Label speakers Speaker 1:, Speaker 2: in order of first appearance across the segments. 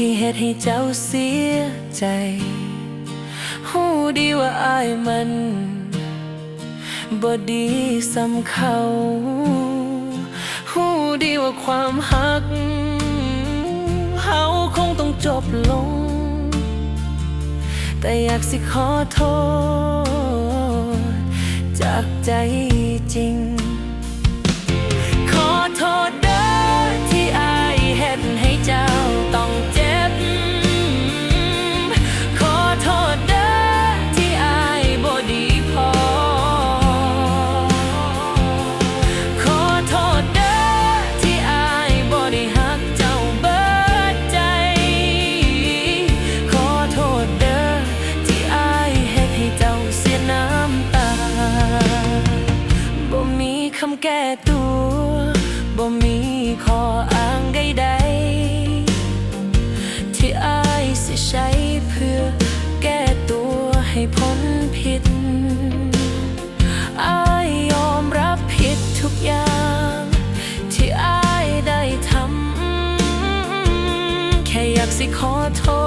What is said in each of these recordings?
Speaker 1: ที่เฮ็ดให้เจ้าเสียใจ หูดีว่าอายมันบ่ดีสำเขาหูดีว่าความหักเฮาคงต้องจบลง แต่อยากสิขอโทษ จากใจจริง ขอโทษ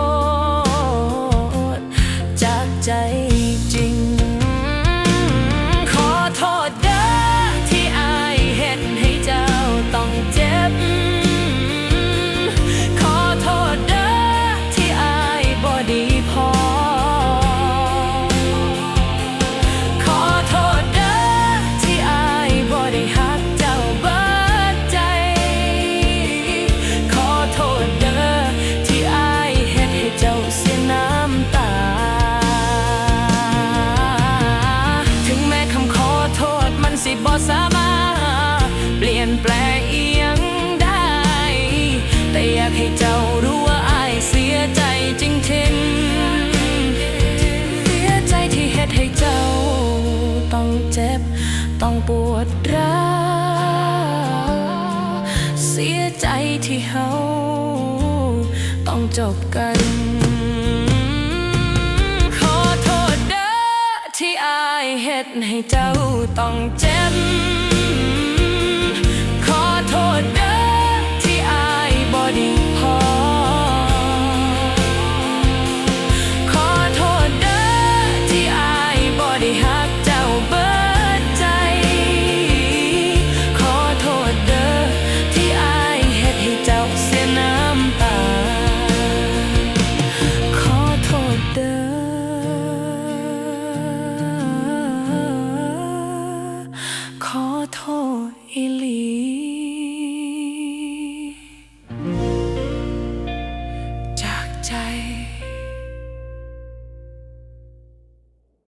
Speaker 1: ให้เจ้ารู้ว่าอายเสียใจจริงๆ เสียใจที่เฮ็ดให้เจ้า ต้องเจ็บ ต้องปวดร้าวเสียใจที่เฮาต้องจบกันขอโทษเด้อที่อายเฮ็ดให้เจ้าต้องเจ็บ ใจ